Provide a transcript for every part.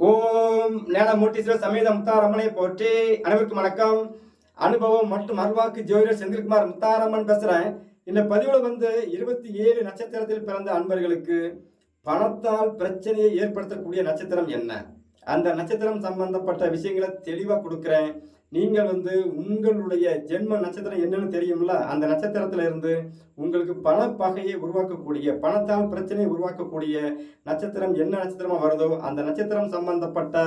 ஓம் ஞானமூர்த்தீஸ்வர சமேத முத்தாரம்மனை போற்றி அனைவருக்கும் வணக்கம். அனுபவம் மற்றும் அருவாக்கு ஜோதிடர் செந்தில்குமார் முத்தாரம்மன் பேசுறேன். இந்த பதிவுல வந்து இருபத்தி ஏழு நட்சத்திரத்தில் பிறந்த அன்பர்களுக்கு பணத்தால் பிரச்சனையை ஏற்படுத்தக்கூடிய நட்சத்திரம் என்ன? அந்த நட்சத்திரம் சம்பந்தப்பட்ட விஷயங்களை தெளிவாக கொடுக்குறேன். நீங்கள் வந்து உங்களுடைய ஜென்ம நட்சத்திரம் என்னன்னு தெரியும்ல? அந்த நட்சத்திரத்துல இருந்து உங்களுக்கு பணப்பகையை உருவாக்கக்கூடிய பணத்தால் பிரச்சனையை உருவாக்கக்கூடிய நட்சத்திரம் என்ன நட்சத்திரமா வருதோ அந்த நட்சத்திரம் சம்பந்தப்பட்ட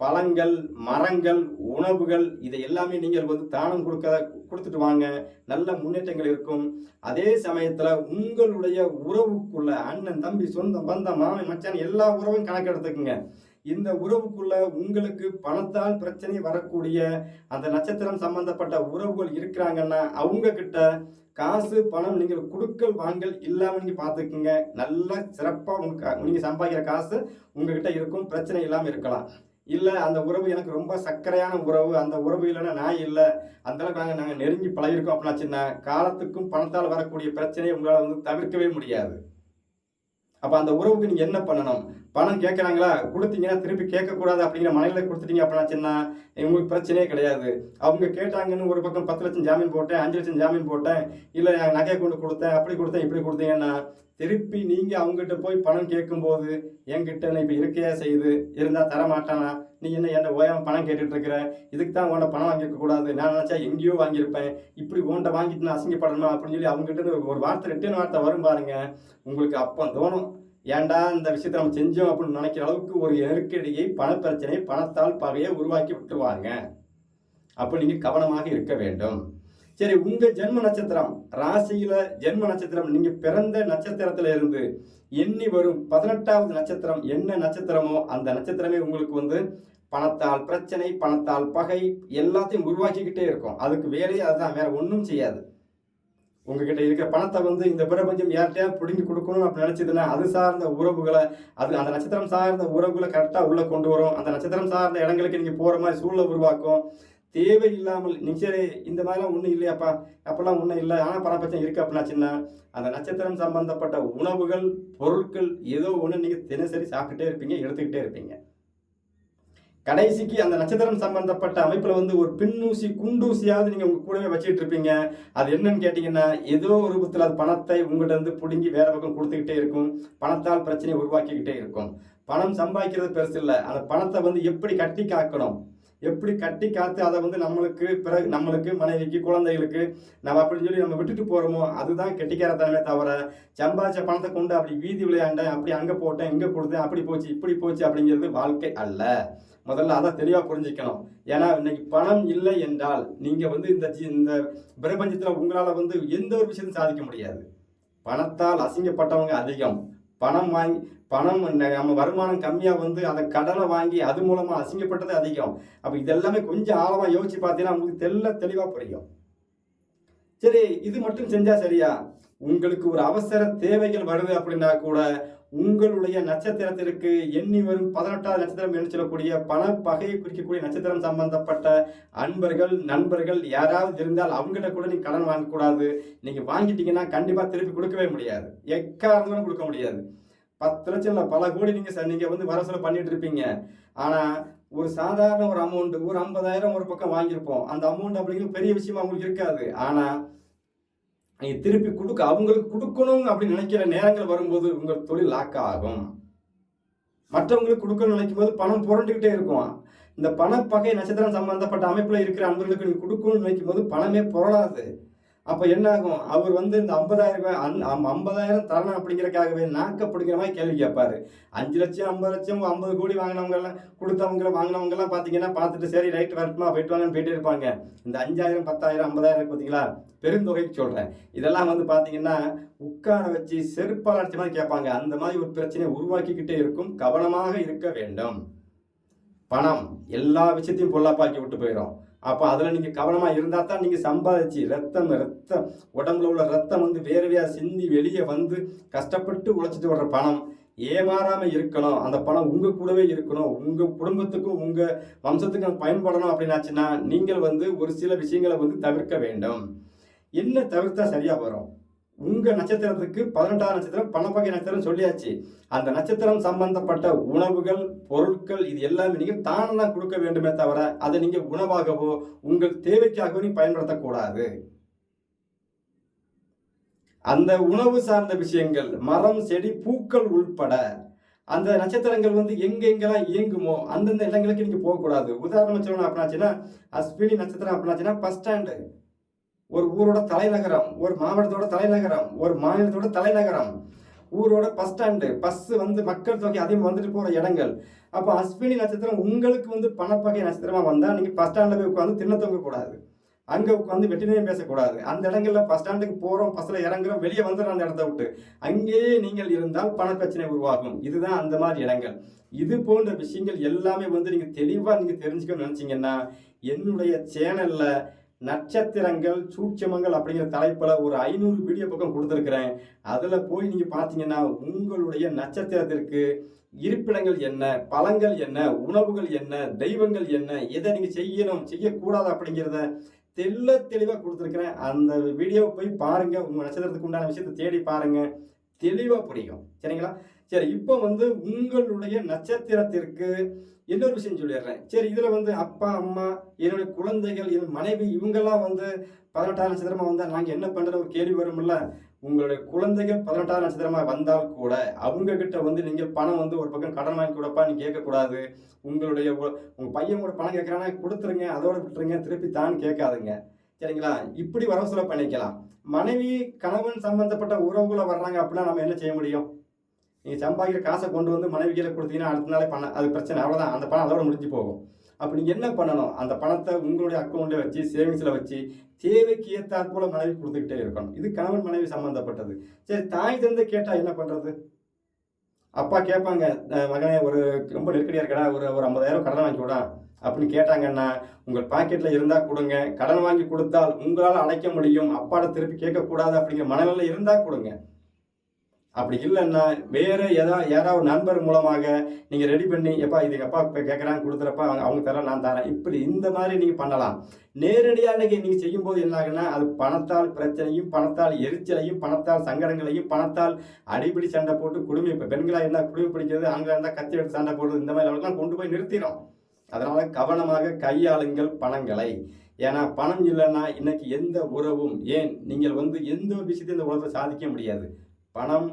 பழங்கள் மரங்கள் உணவுகள் இதை எல்லாமே நீங்கள் வந்து தானம் கொடுக்க கொடுத்துட்டு வாங்க. நல்ல முன்னேற்றங்கள் இருக்கும். அதே சமயத்தில் உங்களுடைய உறவுக்குள்ள அண்ணன் தம்பி சொந்தம் பந்தம் மாமன் மச்சான் எல்லா உறவும் கணக்கெடுத்துக்குங்க. இந்த உறவுக்குள்ள உங்களுக்கு பணத்தால் பிரச்சனை வரக்கூடிய அந்த நட்சத்திரம் சம்பந்தப்பட்ட உறவுகள் இருக்கிறாங்கன்னா அவங்க கிட்ட காசு பணம் நீங்கள் கொடுக்கல் வாங்கல் இல்லாம நீங்க பார்த்துக்குங்க. நல்ல சிறப்பாக உங்க நீங்க சம்பாதிக்கிற காசு உங்ககிட்ட இருக்கும். பிரச்சனை இல்லாம இருக்கலாம். இல்லை அந்த உறவு எனக்கு ரொம்ப சர்க்கரையான உறவு. அந்த உறவு இல்லைன்னா நான் இல்லை. அந்தளவுக்கு நாங்கள் நாங்கள் நெருங்கி பழகிருக்கோம் அப்படின்னாச்சுன்னா காலத்துக்கும் பணத்தால் வரக்கூடிய பிரச்சனையை உங்களால் வந்து தவிர்க்கவே முடியாது. அப்போ அந்த உறவுக்கு நீங்கள் என்ன பண்ணணும்? பணம் கேட்குறாங்களா கொடுத்தீங்கன்னா திருப்பி கேட்கக்கூடாது அப்படிங்கிற மனையில் கொடுத்துட்டீங்க அப்படின்னாச்சுன்னா உங்களுக்கு பிரச்சனையே கிடையாது. அவங்க கேட்டாங்கன்னு ஒரு பக்கம் பத்து லட்சம் ஜாமீன் போட்டேன் அஞ்சு லட்சம் ஜாமீன் போட்டேன் இல்லை நகையை கொண்டு கொடுத்தேன் அப்படி கொடுத்தேன் இப்படி கொடுத்தீங்கன்னா திருப்பி நீங்கள் அவங்ககிட்ட போய் பணம் கேட்கும்போது என்கிட்ட இப்போ இருக்கையா செய்யுது இருந்தால் தர மாட்டானா நீ என்ன என்ன ஓயாமல் பணம் கேட்டுட்டு இருக்கிற இதுக்கு தான் உன்ட பணம் வாங்கியிருக்கக்கூடாது நான் நினச்சா எங்கேயோ வாங்கியிருப்பேன். இப்படி உன்ட்ட வாங்கிட்டு நான் அசிங்கப்படணும் அப்படின்னு சொல்லி அவங்ககிட்ட ஒரு வார்த்தை ரிட்டர்ன் வார்த்தை வரும் பாருங்க. உங்களுக்கு அப்போ தோணும். ஏன்டா இந்த விஷயத்தை நம்ம செஞ்சோம் அப்படின்னு நினைக்கிற அளவுக்கு ஒரு நெருக்கடியை பணப்பிரச்சனை பணத்தால் பகையை உருவாக்கி விட்டுருவாங்க. அப்போ நீங்கள் கவனமாக இருக்க வேண்டும். சரி உங்கள் ஜென்ம நட்சத்திரம் ராசியில் ஜென்ம நட்சத்திரம் நீங்கள் பிறந்த நட்சத்திரத்தில் இருந்து எண்ணி வரும் பதினெட்டாவது நட்சத்திரம் என்ன நட்சத்திரமோ அந்த நட்சத்திரமே உங்களுக்கு வந்து பணத்தால் பிரச்சனை பணத்தால் பகை எல்லாத்தையும் உருவாக்கிக்கிட்டே இருக்கும். அதுக்கு வேலையே அதுதான் வேற ஒன்றும் செய்யாது. உங்ககிட்ட இருக்கிற பணத்தை வந்து இந்த பிரபஞ்சம் யார்கிட்டயா பிடுங்கி கொடுக்கணும் அப்படி நினைச்சதுன்னா அது சார்ந்த உறவுகளை அது அந்த நட்சத்திரம் சார்ந்த உறவுகளை கரெக்டாக உள்ளே கொண்டு வரும். அந்த நட்சத்திரம் சார்ந்த இடங்களுக்கு நீங்கள் போகிற மாதிரி சூழலை உருவாக்கும். தேவை இல்லாமல் நிச்சய இந்த மாதிரிலாம் ஒன்றும் இல்லையாப்பா அப்போல்லாம் ஒன்றும் இல்லை ஆனால் பணப்பிரச்சனை இருக்கு அப்படின்னாச்சுன்னா அந்த நட்சத்திரம் சம்பந்தப்பட்ட உணவுகள் பொருட்கள் ஏதோ ஒன்று நீங்கள் தினசரி சாப்பிட்டுட்டே இருப்பீங்க எடுத்துக்கிட்டே இருப்பீங்க. கடைசிக்கு அந்த நட்சத்திரம் சம்பந்தப்பட்ட அமைப்பில் வந்து ஒரு பின்னூசி குண்டூசியாவது நீங்கள் உங்கள் கூடவே வச்சுட்டு இருப்பீங்க. அது என்னன்னு கேட்டிங்கன்னா ஏதோ ஒரு ரூபத்தில் அது பணத்தை உங்கள்கிட்ட இருந்து பிடுங்கி வேறு பக்கம் கொடுத்துக்கிட்டே இருக்கும். பணத்தால் பிரச்சனையை உருவாக்கிக்கிட்டே இருக்கும். பணம் சம்பாதிக்கிறது பெருசு இல்லை. அந்த பணத்தை வந்து எப்படி கட்டி காக்கணும்? எப்படி கட்டி காத்து அதை வந்து நம்மளுக்கு பிறகு நம்மளுக்கு மனைவிக்கு குழந்தைகளுக்கு நம்ம அப்படின்னு சொல்லி நம்ம விட்டுட்டு போகிறோமோ அதுதான் கெட்டிக்காரத்தனமே தவிர சம்பாதிச்ச பணத்தை கொண்டு அப்படி வீதி விளையாண்டேன் அப்படி அங்கே போட்டேன் இங்கே கொடுத்தேன் அப்படி போச்சு இப்படி போச்சு அப்படிங்கிறது வாழ்க்கை அல்ல. முதல்ல அதை தெளிவாக புரிஞ்சுக்கணும். ஏன்னா இன்னைக்கு பணம் இல்லை என்றால் நீங்கள் வந்து இந்த இந்த பிரபஞ்சத்தில் உங்களால் வந்து எந்த ஒரு விஷயத்தையும் சாதிக்க முடியாது. பணத்தால் அசிங்கப்பட்டவங்க அதிகம். பணம் வாங்கி பணம் நம்ம வருமானம் கம்மியாக வந்து அதை கடனை வாங்கி அது மூலமாக அசிங்கப்பட்டது அதிகம். அப்போ இதெல்லாமே கொஞ்சம் ஆழமாக யோசிச்சு பார்த்தீங்கன்னா உங்களுக்கு தெல்ல தெளிவாக புரியும். சரி இது மட்டும் செஞ்சால் சரியா? உங்களுக்கு ஒரு அவசர தேவைகள் வருது அப்படின்னா கூட உங்களுடைய நட்சத்திரத்திற்கு எண்ணி வரும் பதினெட்டாவது நட்சத்திரம் என்று சொல்லக்கூடிய பண பகையை குறிக்கக்கூடிய நட்சத்திரம் சம்பந்தப்பட்ட அன்பர்கள் நண்பர்கள் யாராவது இருந்தால் அவங்ககிட்ட கூட நீங்கள் கடன் வாங்கக்கூடாது நீங்கள் வாங்கிட்டீங்கன்னா கண்டிப்பாக திருப்பி கொடுக்கவே முடியாது. எக்காரணம் கொடுக்க முடியாது. பத்து லட்சம் இல்லை பல கோடி நீங்கள் ச- வந்து வரசல பண்ணிட்டு இருப்பீங்க. ஆனால் ஒரு சாதாரண ஒரு அமௌண்ட்டு ஒரு ஐம்பதாயிரம் ஒரு பக்கம் வாங்கியிருப்போம். அந்த அமௌண்ட் அப்படிங்கிறது பெரிய விஷயமா உங்களுக்கு இருக்காது. ஆனால் நீங்கள் திருப்பி கொடுக்க அவங்களுக்கு கொடுக்கணும் அப்படின்னு நினைக்கிற நேரங்கள் வரும்போது உங்கள் தொழில் லாக் ஆகும். மற்றவங்களுக்கு கொடுக்கணும்னு நினைக்கும் போது பணம் புரண்டுக்கிட்டே இருக்கும். இந்த பணப்பகை நட்சத்திரம் சம்பந்தப்பட்ட அமைப்பில் இருக்கிற அன்பர்களுக்கு நீங்கள் கொடுக்கணும்னு நினைக்கும் போது பணமே புரளாது. அப்ப என்ன ஆகும் அவர் வந்து இந்த ஐம்பதாயிரம் ரூபாய் அந்- அம்- ஐம்பதாயிரம் தரணும் அப்படிங்கறக்காகவே பிடிக்கிற மாதிரி கேள்வி கேட்பாரு. அஞ்சு லட்சம் ஐம்பது லட்சம் ஐம்பது கோடி வாங்கினவங்க எல்லாம் கொடுத்தவங்க வாங்கினவங்க எல்லாம் பாத்தீங்கன்னா பார்த்துட்டு சரி ரைட் வரட்டுமா போயிட்டு வாங்கன்னு போயிட்டே இருப்பாங்க. இந்த அஞ்சாயிரம் பத்தாயிரம் ஐம்பதாயிரம் இருக்கு பாத்தீங்களா? பெருந்தொகைக்கு சொல்றேன். இதெல்லாம் வந்து பாத்தீங்கன்னா உட்கார வச்சு செருப்பால் அடிச்ச மாதிரி கேட்பாங்க. அந்த மாதிரி ஒரு பிரச்சனையை உருவாக்கிக்கிட்டே இருக்கும். கவனமாக இருக்க வேண்டும். பணம் எல்லா விஷயத்தையும் பொல்லாப்பாக்கி விட்டு போயிடும் அப்போ அதில் நீங்கள் கவனமாக இருந்தால் தான் நீங்கள் சம்பாதிச்சு ரத்தம் ரத்தம் உடம்புல உள்ள ரத்தம் வந்து வேர்வையாக சிந்தி வெளியே வந்து கஷ்டப்பட்டு உழைச்சிட்டு வர்ற பணம் ஏமாறாமல் இருக்கணும். அந்த பணம் உங்கள் கூடவே இருக்கணும். உங்கள் குடும்பத்துக்கும் உங்கள் வம்சத்துக்கும் பயன்படணும் அப்படின்னாச்சுன்னா நீங்கள் வந்து ஒரு சில விஷயங்களை வந்து தவிர்க்க வேண்டும். என்ன தவிர்த்தா சரியாக வரும்? உங்கள் நட்சத்திரத்துக்கு பதினெட்டாவது நட்சத்திரம் பணப்பகை நட்சத்திரம் சொல்லியாச்சு. அந்த நட்சத்திரம் சம்பந்தப்பட்ட உணவுகள் பொருட்கள் இது எல்லாமே நீங்கள் தானம் தான் கொடுக்க வேண்டுமே தவிர அதை நீங்கள் உணவாகவோ உங்கள் தேவைக்காகவோ நீ பயன்படுத்தக்கூடாது. அந்த உணவு சார்ந்த விஷயங்கள் மரம் செடி பூக்கள் உள்பட அந்த நட்சத்திரங்கள் வந்து எங்கெங்கெல்லாம் இயங்குமோ அந்தந்த இடங்களுக்கு நீங்கள் போகக்கூடாது. உதாரணம் சொல்லணும் அப்படின்னாச்சுன்னா அஸ்வினி நட்சத்திரம் அப்படின்னாச்சுன்னா பஸ் ஸ்டாண்டு ஒரு ஊரோட தலைநகரம் ஒரு மாவட்டத்தோட தலைநகரம் ஒரு மாநிலத்தோட தலைநகரம். ஊரோட பஸ் ஸ்டாண்டு பஸ் வந்து மக்கள் தொகை அதிகம் வந்துட்டு போகிற இடங்கள். அப்போ அஸ்வினி நட்சத்திரம் உங்களுக்கு வந்து பணப்பகை நட்சத்திரமாக வந்தால் நீங்கள் பஸ் ஸ்டாண்டில் போய் உட்காந்து தின்ன தொங்க கூடாது உட்காந்து வெட்டினையும் பேசக்கூடாது. அந்த இடங்கள்ல பஸ் ஸ்டாண்டுக்கு போகிறோம் பஸ்ஸில் இறங்குறோம் வெளியே வந்துடும் அந்த இடத்த விட்டு. அங்கேயே நீங்கள் இருந்தால் பணப்பிரச்சனை உருவாகும். இதுதான் அந்த மாதிரி இடங்கள். இது போன்ற விஷயங்கள் எல்லாமே வந்து நீங்கள் தெளிவாக நீங்கள் தெரிஞ்சுக்கணும்னு நினச்சிங்கன்னா என்னுடைய சேனலில் நட்சத்திரங்கள் சூட்சமங்கள் அப்படிங்கிற தலைப்பில் ஒரு ஐநூறு வீடியோ பக்கம் கொடுத்துருக்குறேன். அதில் போய் நீங்கள் பார்த்தீங்கன்னா உங்களுடைய நட்சத்திரத்திற்கு இருப்பிடங்கள் என்ன பழங்கள் என்ன உணவுகள் என்ன தெய்வங்கள் என்ன எதை நீங்கள் செய்யணும் செய்யக்கூடாது அப்படிங்கிறத தெள்ள தெளிவாக கொடுத்துருக்குறேன். அந்த வீடியோவை போய் பாருங்கள் உங்கள் நட்சத்திரத்துக்கு உண்டான விஷயத்தை தேடி பாருங்கள் தெளிவாக புரியும். சரிங்களா? சரி இப்போ வந்து உங்களுடைய நட்சத்திரத்திற்கு இன்னொரு விஷயம் சொல்லிடுறேன். சரி இதில் வந்து அப்பா அம்மா என்னுடைய குழந்தைகள் என் மனைவி இவங்கெல்லாம் வந்து பதினெட்டாம் நட்சத்திரமா வந்தால் நாங்கள் என்ன பண்ணுற ஒரு கேள்வி வரும்ல உங்களுடைய குழந்தைகள் பதினெட்டாம் நட்சத்திரமா வந்தால் கூட அவங்க கிட்ட வந்து நீங்கள் பணம் வந்து ஒரு பக்கம் கடன் வாங்கி கொடுப்பா நீ கேட்கக்கூடாது. உங்களுடைய உங்கள் பையன் கூட பணம் கேட்குறானா கொடுத்துருங்க அதோட விட்டுருங்க திருப்பி தான் கேட்காதுங்க. சரிங்களா? இப்படி வரவு பண்ணிக்கலாம். மனைவி கணவன் சம்பந்தப்பட்ட உறவுகளை வர்றாங்க அப்படின்னா நம்ம என்ன செய்ய முடியும்? நீங்கள் சம்பாதிக்கிற காசை கொண்டு வந்து மனைவி கொடுத்தீங்கன்னா அடுத்த நாளே பண்ண அது பிரச்சனை. அவ்வளோதான் அந்த பணம் அதோட முடிஞ்சு போகும். அப்போ நீங்கள் என்ன பண்ணணும்? அந்த பணத்தை உங்களுடைய அக்கௌண்ட்டில் வச்சு சேவிங்ஸில் வச்சு தேவைக்கு ஏற்றாற் போல் மனைவி கொடுத்துக்கிட்டே இருக்கணும். இது கணவன் மனைவி சம்மந்தப்பட்டது சரி தாய் தந்தை கேட்டால் என்ன பண்ணுறது அப்பா கேட்பாங்க மகனே ஒரு ரொம்ப நெருக்கடியாக இருக்கடா ஒரு ஒரு ஐம்பதாயிரம் கடன் வாங்கி விடா. அப்படின்னு கேட்டாங்கன்னா உங்கள் பாக்கெட்டில் இருந்தால் கொடுங்க. கடன் வாங்கி கொடுத்தால் உங்களால் அடைக்க முடியும். அப்பாட திருப்பி கேட்கக்கூடாது. அப்படிங்கிற மனநிலை இருந்தால் கொடுங்க. அப்படி இல்லைன்னா வேறு ஏதா யாராவது நண்பர் மூலமாக நீங்கள் ரெடி பண்ணி எப்பா இது எங்க அப்பா இப்ப கொடுத்துறப்ப அவங்க அவங்க தர நான் தரேன். இப்படி இந்த மாதிரி நீங்கள் பண்ணலாம். நேரடியாக இன்னைக்கு நீங்கள் செய்யும் போது என்ன ஆகுன்னா அது பணத்தால் பிரச்சனையும் பணத்தால் எரிச்சலையும் பணத்தால் சங்கடங்களையும் பணத்தால் அடிப்படி சண்டை போட்டு குடும்பம் இப்போ பெண்களாக இருந்தால் குடும்பம் பிடிக்கிறது ஆண்களாக இருந்தால் கத்தி எடுத்து சண்டை போடுறது இந்த மாதிரி அளவுக்குலாம் கொண்டு போய் நிறுத்திடும் அதனால் கவனமாக கையாளுங்கள் பணங்களை. ஏன்னா பணம் இல்லைன்னா இன்னைக்கு எந்த உறவும் ஏன்? நீங்கள் வந்து எந்த ஒரு விஷயத்தையும் இந்த உலகத்தை சாதிக்க முடியாது. பணம்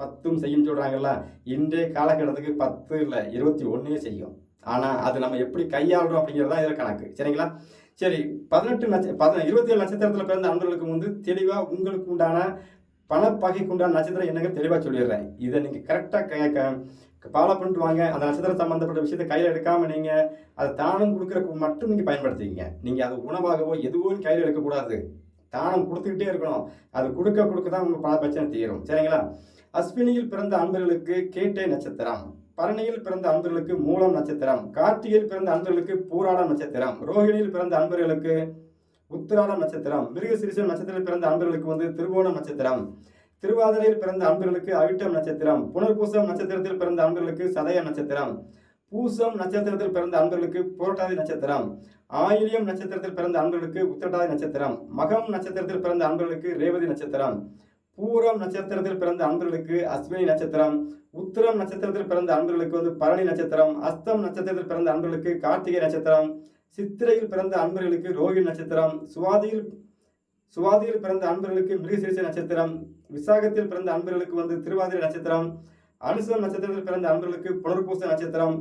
பத்தும் செய்யும் சொல்கிறாங்கல்ல இன்றைய காலகட்டத்துக்கு பத்து இல்லை இருபத்தி ஒன்னே செய்யும். ஆனால் அது நம்ம எப்படி கையாளுறோம் அப்படிங்கிறது தான் இதில் கணக்கு. சரிங்களா? சரி பதினெட்டு நட்ச பத இருபத்தி ஏழு நட்சத்திரத்தில் பிறந்த அன்பர்களுக்கு வந்து தெளிவாக உங்களுக்கு உண்டான பணப்பகைக்கு உண்டான நட்சத்திரம் என்னங்க தெளிவாக சொல்லிடுறேன். இதை நீங்கள் கரெக்டாக ஃபாலோ பண்ணிட்டு வாங்க. அந்த நட்சத்திரம் சம்மந்தப்பட்ட விஷயத்தை கையில் எடுக்காம நீங்கள் அதை தானம் கொடுக்குறக்கு மட்டும் நீங்கள் பயன்படுத்திக்கங்க. நீங்கள் அது உணவாகவோ எதுவோ கையில் எடுக்கக்கூடாது. தானம் கொடுத்துக்கிட்டே இருக்கணும். அது கொடுக்க கொடுக்க தான் உங்கள் பல பிரச்சனை தீரும். சரிங்களா? அஸ்வினியில் பிறந்த அன்பர்களுக்கு கேட்டை நட்சத்திரம் பரணியில் பிறந்த அன்பர்களுக்கு மூலம் நட்சத்திரம் கார்த்திகையில் பிறந்த அன்பர்களுக்கு பூராடம் நட்சத்திரம் ரோஹிணியில் பிறந்த அன்பர்களுக்கு உத்திராடம் நட்சத்திரம் மிருகசிரிசம் நட்சத்திரத்தில் பிறந்த அன்பர்களுக்கு வந்து திருவோணம் நட்சத்திரம் திருவாதிரையில் பிறந்த அன்பர்களுக்கு அவிட்டம் நட்சத்திரம் புனர்பூசம் நட்சத்திரத்தில் பிறந்த அன்பர்களுக்கு சதய நட்சத்திரம் பூசம் நட்சத்திரத்தில் பிறந்த அன்பர்களுக்கு புரட்டாதி நட்சத்திரம் ஆயிலியம் நட்சத்திரத்தில் பிறந்த அன்பர்களுக்கு உத்திரட்டாதி நட்சத்திரம் மகம் நட்சத்திரத்தில் பிறந்த அன்பர்களுக்கு ரேவதி நட்சத்திரம் பூரம் நட்சத்திரத்தில் பிறந்த அன்பர்களுக்கு அஸ்வினி நட்சத்திரம் உத்திரம் நட்சத்திரத்தில் பிறந்த அன்பர்களுக்கு வந்து பரணி நட்சத்திரம் அஸ்தம் நட்சத்திரத்தில் பிறந்த அன்பர்களுக்கு கார்த்திகை நட்சத்திரம் சித்திரையில் பிறந்த அன்பர்களுக்கு ரோகிணி நட்சத்திரம் சுவாதியில் சுவாதியில் பிறந்த அன்பர்களுக்கு மிருகசீரிச நட்சத்திரம் விசாகத்தில் பிறந்த அன்பர்களுக்கு வந்து திருவாதிரை நட்சத்திரம் அனுசம் நட்சத்திரத்தில் பிறந்த அன்பர்களுக்கு புனர்பூச நட்சத்திரம்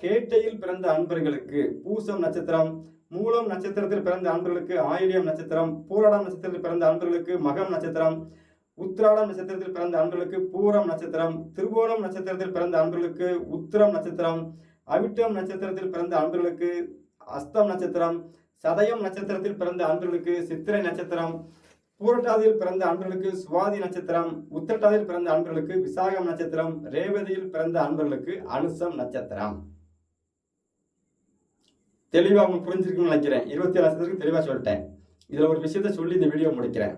கேட்டையில் பிறந்த அன்பர்களுக்கு பூசம் நட்சத்திரம் மூலம் நட்சத்திரத்தில் பிறந்த அன்பர்களுக்கு ஆயிலியம் நட்சத்திரம் பூரடம் நட்சத்திரத்தில் பிறந்த அன்பர்களுக்கு மகம் நட்சத்திரம் உத்திராடம் நட்சத்திரத்தில் பிறந்த அன்பர்களுக்கு பூரம் நட்சத்திரம் திருவோணம் நட்சத்திரத்தில் பிறந்த அன்பர்களுக்கு உத்திரம் நட்சத்திரம் அவிட்டம் நட்சத்திரத்தில் பிறந்த அன்பர்களுக்கு அஸ்தம் நட்சத்திரம் சதயம் நட்சத்திரத்தில் பிறந்த அன்பர்களுக்கு சித்திரை நட்சத்திரம் பூரட்டாதியில் பிறந்த அன்பர்களுக்கு சுவாதி நட்சத்திரம் உத்திரட்டாதியில் பிறந்த அன்பர்களுக்கு விசாகம் நட்சத்திரம் ரேவதியில் பிறந்த அன்பர்களுக்கு அனுசம் நட்சத்திரம். தெளிவாக உங்களுக்கு புரிஞ்சிருக்குன்னு நினைக்கிறேன். இருபத்தி ஏழு நட்சத்திரத்துக்கு தெளிவாக சொல்லிட்டேன். இதில் ஒரு விஷயத்த சொல்லி இந்த வீடியோ முடிக்கிறேன்.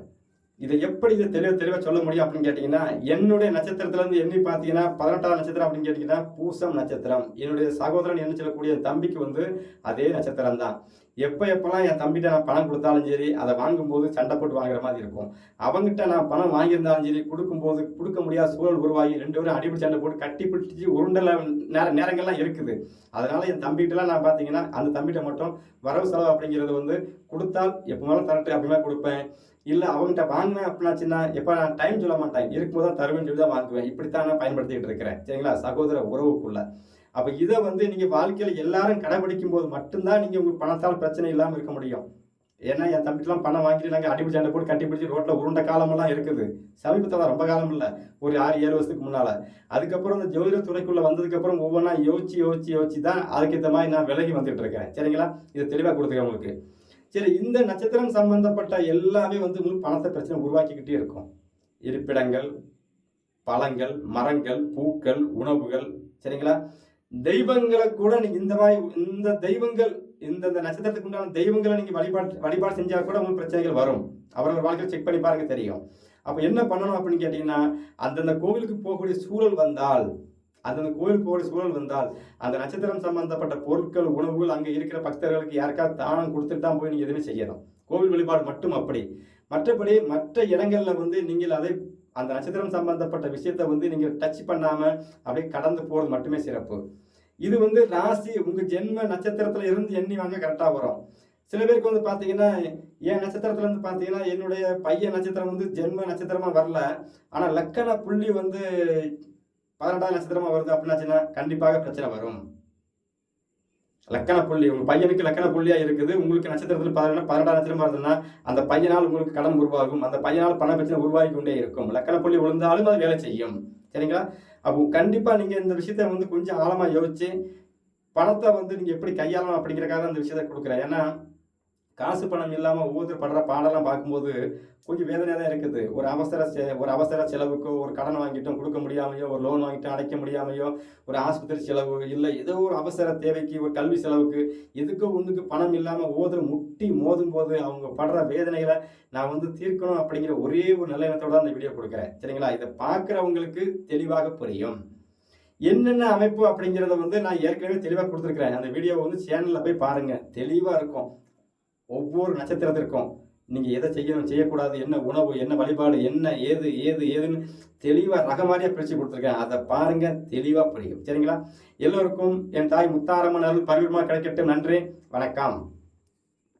இதை எப்படி எப்படி இதை தெளிவ தெளிவாக சொல்ல முடியும் அப்படின்னு கேட்டீங்கன்னா என்னுடைய நட்சத்திரத்துல இருந்து எண்ணி பார்த்தீங்கன்னா பதினெட்டாவது நட்சத்திரம் அப்படின்னு கேட்டீங்கன்னா பூசம் நட்சத்திரம். என்னுடைய சகோதரன் என்ன சொல்லக்கூடிய தம்பிக்கு வந்து அதே நட்சத்திரம் தான். எப்போ எப்போல்லாம் என் தம்பிகிட்ட நான் பணம் கொடுத்தாலும் சரி அதை வாங்கும்போது சண்டை போட்டு வாங்குற மாதிரி இருக்கும். அவங்ககிட்ட நான் பணம் வாங்கியிருந்தாலும் சரி கொடுக்கும்போது கொடுக்க முடியாத சூழல் உருவாகி ரெண்டு பேரும் அடிப்படி சண்டை போட்டு கட்டி பிடிச்சி உருண்டல நேர நேரங்கள்லாம் இருக்குது. அதனால் என் தம்பிகிட்டலாம் நான் பார்த்தீங்கன்னா அந்த தம்பிகிட்ட மட்டும் வரவு செலவு அப்படிங்கிறது வந்து கொடுத்தால் எப்போ மேலே தரட்டு அப்படிமே கொடுப்பேன். இல்லை அவங்ககிட்ட வாங்கினேன் அப்படின்னாச்சுன்னா எப்போ நான் டைம் சொல்ல மாட்டேன். இருக்கும்போது தான் தருவேன்னு சொல்லி தான் வாங்குவேன். இப்படித்தான் நான் பயன்படுத்திக்கிட்டு இருக்கிறேன். சரிங்களா? சகோதர உறவுக்குள்ள. அப்போ இதை வந்து நீங்கள் வாழ்க்கையில் எல்லாரும் கடைபிடிக்கும் போது மட்டும்தான் நீங்கள் உங்கள் பணத்தால் பிரச்சனை இல்லாமல் இருக்க முடியும். ஏன்னா என் தம்பிக்கெலாம் பணம் வாங்கிட்டு நாங்கள் அடிப்பிடி சண்டை போட்டு கட்டி பிடிச்சி ரோட்டில் உருண்ட காலமெல்லாம் இருக்குது. சமீபத்தில் ரொம்ப காலம் இல்லை. ஒரு ஆறு ஏழு வருஷத்துக்கு முன்னால். அதுக்கப்புறம் இந்த ஜோதிட துறைக்குள்ளே வந்ததுக்கப்புறம் ஒவ்வொன்றா யோசிச்சு யோசிச்சு யோசிச்சு தான் அதுக்கேற்ற மாதிரி நான் விலகி வந்துட்டு இருக்கேன். சரிங்களா? இதை தெளிவாக கொடுத்துருக்கேன் உங்களுக்கு. சரி இந்த நட்சத்திரம் சம்பந்தப்பட்ட எல்லாமே வந்து உங்களுக்கு பணத்தை பிரச்சனை உருவாக்கிக்கிட்டே இருக்கும். இருப்பிடங்கள் பழங்கள் மரங்கள் பூக்கள் உணவுகள் சரிங்களா? தெய்வங்களை கூட நீங்கள் இந்த மாதிரி இந்த தெய்வங்கள் இந்த இந்த நட்சத்திரத்துக்கு உண்டான தெய்வங்களை நீங்கள் வழிபாடு வழிபாடு செஞ்சால் கூட உங்களுக்கு பிரச்சனைகள் வரும். அவரவர் வாழ்க்கையில் செக் பண்ணி பாருங்க தெரியும். அப்போ என்ன பண்ணணும் அப்படின்னு கேட்டிங்கன்னா அந்தந்த கோவிலுக்கு போகக்கூடிய சூழல் வந்தால் அந்தந்த கோயில் போகக்கூடிய சூழல் வந்தால் அந்த நட்சத்திரம் சம்பந்தப்பட்ட பொருட்கள் உணவுகள் அங்கே இருக்கிற பக்தர்களுக்கு யாருக்காவது தானம் கொடுத்துட்டு தான் போய் நீங்கள் எதுவுமே செய்யணும். கோவில் வழிபாடு மட்டும் அப்படி. மற்றபடி மற்ற இடங்களில் வந்து நீங்கள் அதை அந்த நட்சத்திரம் சம்பந்தப்பட்ட விஷயத்தை வந்து நீங்கள் டச் பண்ணாமல் அப்படியே கடந்து போகிறது மட்டுமே சிறப்பு. இது வந்து ராசி உங்கள் ஜென்ம நட்சத்திரத்தில் இருந்து எண்ணி வாங்க கரெக்டாக வரும். சில பேருக்கு வந்து பார்த்தீங்கன்னா என் நட்சத்திரத்துல இருந்து பார்த்தீங்கன்னா என்னுடைய பையன் நட்சத்திரம் வந்து ஜென்ம நட்சத்திரமாக வரல. ஆனால் லக்கண புள்ளி வந்து பதினெட்டாம் நட்சத்திரமா வருது அப்படின்னாச்சுன்னா கண்டிப்பாக பிரச்சனை வரும். லக்கண புள்ளி உங்க பையனுக்கு லக்கண புள்ளியா இருக்குது. உங்களுக்கு நட்சத்திரத்தில் பதினெட்டு பதினெட்டாம் நட்சத்திரமா இருந்ததுன்னா அந்த பையனால் உங்களுக்கு கடன் உருவாகும். அந்த பையனால் பண பிரச்சனை உருவாகி கொண்டே இருக்கும். லக்கண புள்ளி விழுந்தாலும் அது வேலை செய்யும். சரிங்களா? அப்போ கண்டிப்பா நீங்க இந்த விஷயத்த வந்து கொஞ்சம் ஆழமா யோசிச்சு பணத்தை வந்து நீங்க எப்படி கையாளணும் அப்படிங்கிறக்காக அந்த விஷயத்த கொடுக்குறேன். ஏன்னா காசு பணம் இல்லாமல் ஒவ்வொருத்தர் படுற பாடெல்லாம் பார்க்கும்போது கொஞ்சம் வேதனையாக தான் இருக்குது. ஒரு அவசர செ- ஒரு அவசர செலவுக்கோ ஒரு கடன் வாங்கிட்டோம் கொடுக்க முடியாமையோ ஒரு லோன் வாங்கிட்டோம் அடைக்க முடியாமையோ ஒரு ஆஸ்பத்திரி செலவு இல்லை ஏதோ ஒரு அவசர தேவைக்கு ஒரு கல்வி செலவுக்கு எதுக்கோ ஒன்றுக்கு பணம் இல்லாமல் ஓதுற முட்டி மோதும் போது அவங்க படுற வேதனைகளை நான் வந்து தீர்க்கணும் அப்படிங்கிற ஒரே ஒரு நல்ல எண்ணத்தோட தான் இந்த வீடியோ கொடுக்குறேன். சரிங்களா? இதை பார்க்குறவங்களுக்கு தெளிவாக புரியும். என்னென்ன அமைப்பு அப்படிங்கிறத வந்து நான் ஏற்கனவே தெளிவாக கொடுத்துருக்குறேன். அந்த வீடியோவை வந்து சேனலில் போய் பாருங்கள் தெளிவாக இருக்கும். ஒவ்வொரு நட்சத்திரத்திற்கும் நீங்கள் எதை செய்யணும் செய்யக்கூடாது என்ன உணவு என்ன வழிபாடு என்ன ஏது ஏது ஏதுன்னு தெளிவாக ரகமாரியாக பிரித்து கொடுத்துருக்கேன். அதை பாருங்கள் தெளிவாக புரியும் சரிங்களா? எல்லோருக்கும் என் தாய் முத்தாரம்மன் அருள் பரிவிரமாக கிடைக்கட்டும். நன்றி. வணக்கம்.